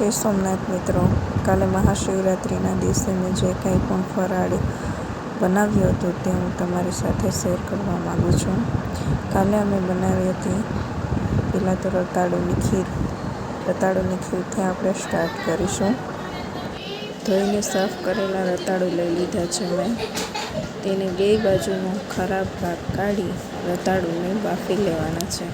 જય સોમનાથ મિત્રો. કાલે મહાશિવરાત્રિના દિવસે મેં જે કંઈ પણ ફરાળ બનાવ્યું હતું તે હું તમારી સાથે શેર કરવા માગું છું. કાલે અમે બનાવી હતી પહેલાં તો રતાળુની ખીર. રતાળુની ખીરથી આપણે સ્ટાર્ટ કરીશું. ધોઈને સાફ કરેલા રતાળુ લઈ લીધા છે મેં તેને બે બાજુનો ખરાબ ભાગ કાઢી રતાળુને બાફી લેવાના છે.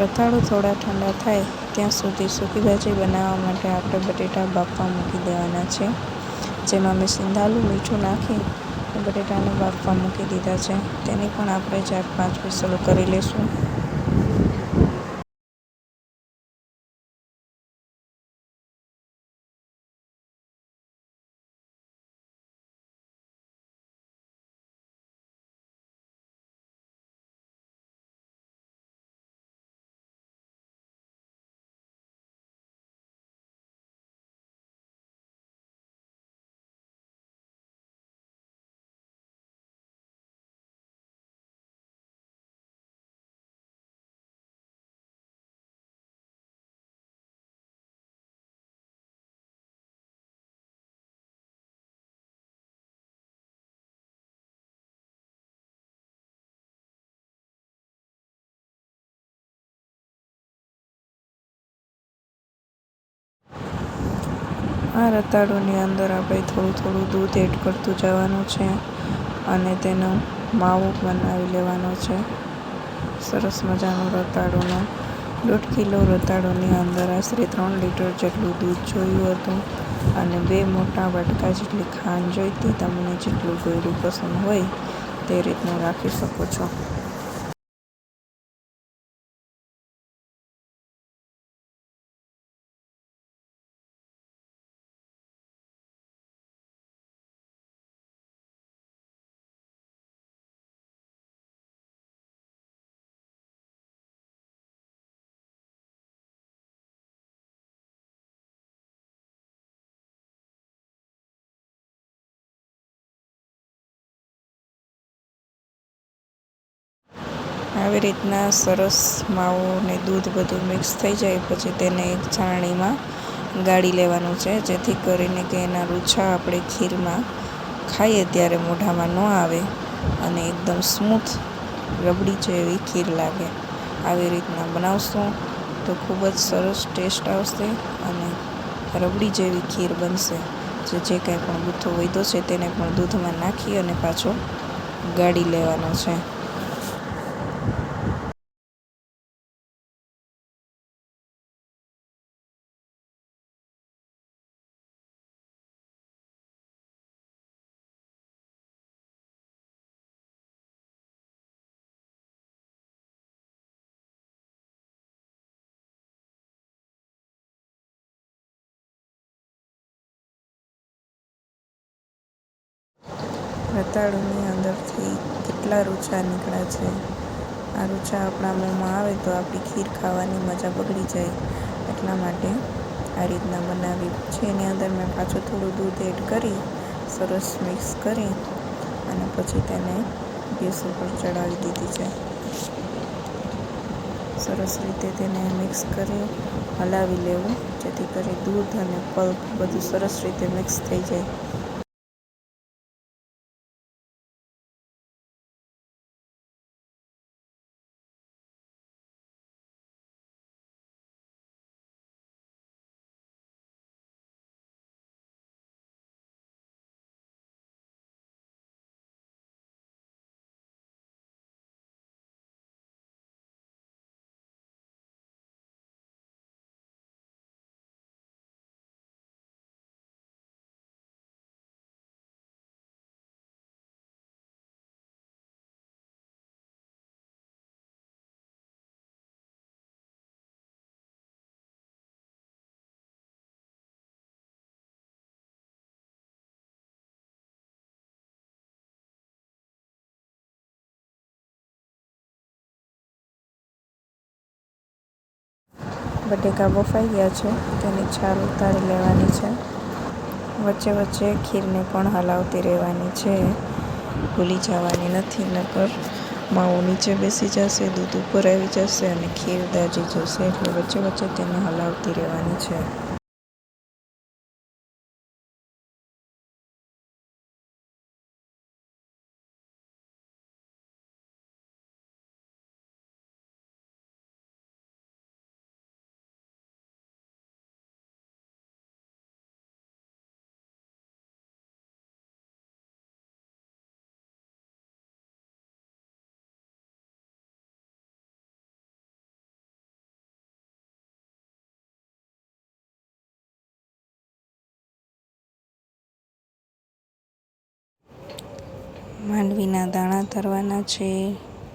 રતાળું થોડા ઠંડા થાય, ત્યાં સુધી સૂકી ભાજી બનાવવા માટે આપણે બટેટા બાફવા મૂકી દેવાના છે. જેમાં મેં સિંધાલું મીઠું નાખી બટેટાને બાફવા મૂકી દીધા છે. તેની પણ આપણે ચાર પાંચ વિસલો કરી લઈશું આ રતાળુની અંદર આપણે થોડું થોડું દૂધ એડ કરતું જવાનું છે અને તેનો માવો બનાવી લેવાનો છે. સરસ મજાનું રતાળુનો. દોઢ કિલો રતાળુની અંદર આશરે ત્રણ લીટર જેટલું દૂધ જોયું હતું અને બે મોટા વાટકા જેટલી ખાંડ જોઈતી, તમને જેટલું ગળ્યું પસંદ હોય તે રીતનું રાખી શકો છો. આવી રીતના સરસ માવો ને દૂધ બધું મિક્સ થઈ જાય, પછી તેને એક છાણીમાં ગાળી લેવાનું છે, જેથી કરીને કે એના રૂછા આપણે ખીરમાં ખાઈએ ત્યારે મોઢામાં ન આવે અને એકદમ સ્મૂથ રબડી જેવી ખીર લાગે. આવી રીતના બનાવશું તો ખૂબ જ સરસ ટેસ્ટ આવશે અને રબડી જેવી ખીર બનશે. જે જે કંઈ પણ ગુથ્થો વધ્યો છે તેને પણ દૂધમાં નાખી અને પાછો ગાળી લેવાનો છે. રતાળુની અંદરથી કેટલા રૂચા નીકળ્યા છે. આ રૂચા આપણા મોંમાં આવે તો આપણી ખીર ખાવાની મજા બગડી જાય. એટલા માટે આ રીતના બનાવી છે એની અંદર મેં પાછું થોડું દૂધ એડ કરી, સરસ મિક્સ કરી અને પછી તેને ગેસ ઉપર ચડાવી દીધી છે. સરસ રીતે તેને મિક્સ કરી હલાવી લેવું, જેથી કરી દૂધ અને પલ્પ બધું સરસ રીતે મિક્સ થઈ જાય. બટેકા બફાઈ ગયા છે. તેની છાલ ઉતારી લેવાની છે. વચ્ચે વચ્ચે ખીરને પણ હલાવતી રહેવાની છે. ભૂલી જવાની નથી, નકર માવો નીચે બેસી જશે, દૂધ ઉપર આવી જશે અને ખીર દાજી જશે. એટલે વચ્ચે વચ્ચે તેને હલાવતી રહેવાની છે. માંડવીના દાણા તરવાના છે,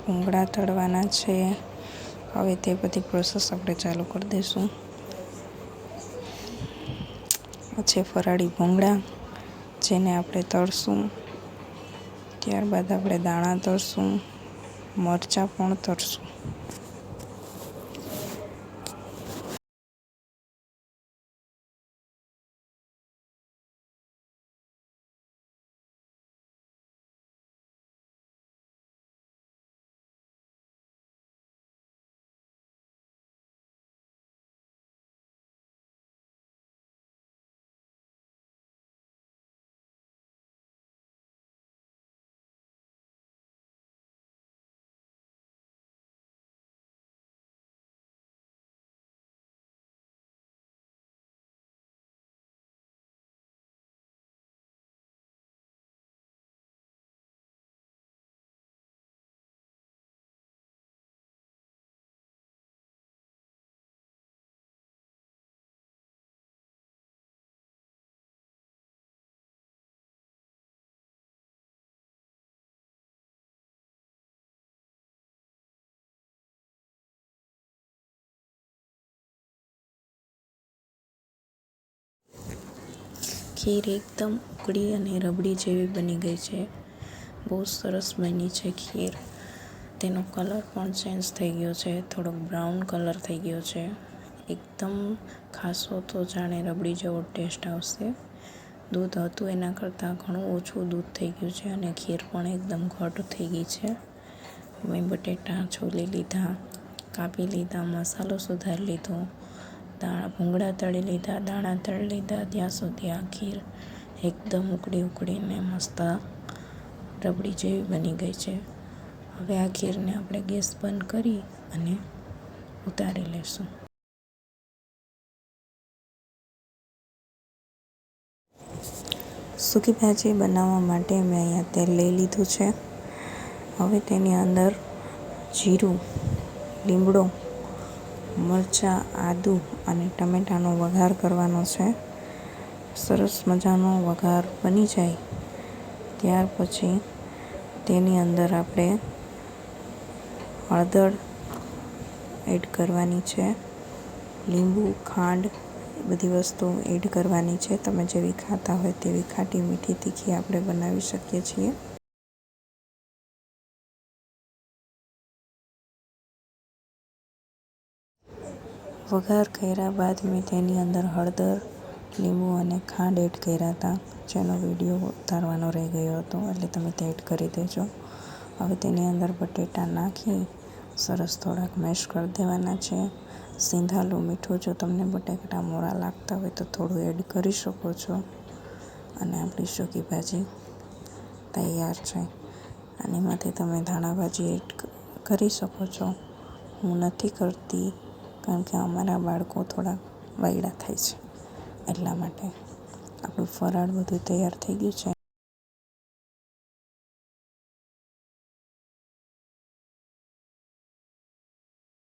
ભૂંગળા તળવાના છે. હવે તે બધી પ્રોસેસ આપણે ચાલુ કરી દઈશું. છે ફરાળી ભૂંગળા, જેને આપણે તળશું. ત્યારબાદ આપણે દાણા તળશું, મરચાં પણ તળશું. ખીર એકદમ ઉકળી અને રબડી જેવી બની ગઈ છે. બહુ સરસ બની છે ખીર. તેનો કલર પણ ચેન્જ થઈ ગયો છે. થોડોક બ્રાઉન કલર થઈ ગયો છે. એકદમ ખાસો તો જાણે રબડી જેવો ટેસ્ટ આવશે. દૂધ હતું એના કરતાં ઘણું ઓછું દૂધ થઈ ગયું છે અને ખીર પણ એકદમ ઘટ થઈ ગઈ છે. મેં બટેટા છોલી લીધા, કાપી લીધા, મસાલો સુધારી લીધો. દાણા, ભૂંગળા તળી લીધા, દાણા તળી લીધા, ત્યાં સુધી આ ખીર એકદમ ઉકળી ઉકળીને મસ્ત રબડી જેવી બની ગઈ છે. હવે આ ખીરને આપણે ગેસ બંધ કરી અને ઉતારી લઈશું સૂકી ભાજી બનાવવા માટે મેં અહીંયા તેલ લઈ લીધું છે. હવે તેની અંદર જીરું, લીમડો મરચાં, આદું અને ટમેટાનો વઘાર કરવાનો છે. સરસ મજાનો વઘાર બની જાય. ત્યાર પછી તેની અંદર આપણે હળદર એડ કરવાની છે. લીંબુ, ખાંડ બધી વસ્તુ એડ કરવાની છે. તમે જેવી ખાતા હોય તેવી ખાટી મીઠી તીખી આપણે બનાવી શકીએ છીએ. વઘાર કર્યા બાદ મેં તેની અંદર હળદર, લીંબુ અને ખાંડ એડ કર્યા હતા. જેનો વીડિયો ઉતારવાનો રહી ગયો હતો, એટલે તમે તે એડ કરી દેજો. હવે તેની અંદર બટેટા નાખી, સરસ થોડાક મેશ કરી દેવાના છે. સિંધાલું મીઠું, જો તમને બટેટા મોરા લાગતા હોય તો થોડું એડ કરી શકો છો. અને આપણી સૂકી ભાજી તૈયાર છે. આનીમાંથી તમે ધાણા ભાજી એડ કરી શકો છો. હું નથી કરતી કારણ કે અમારા બાળકો થોડા વાયડા થાય છે. એટલા માટે આપણું ફરાળ બધું તૈયાર થઈ ગયું છે.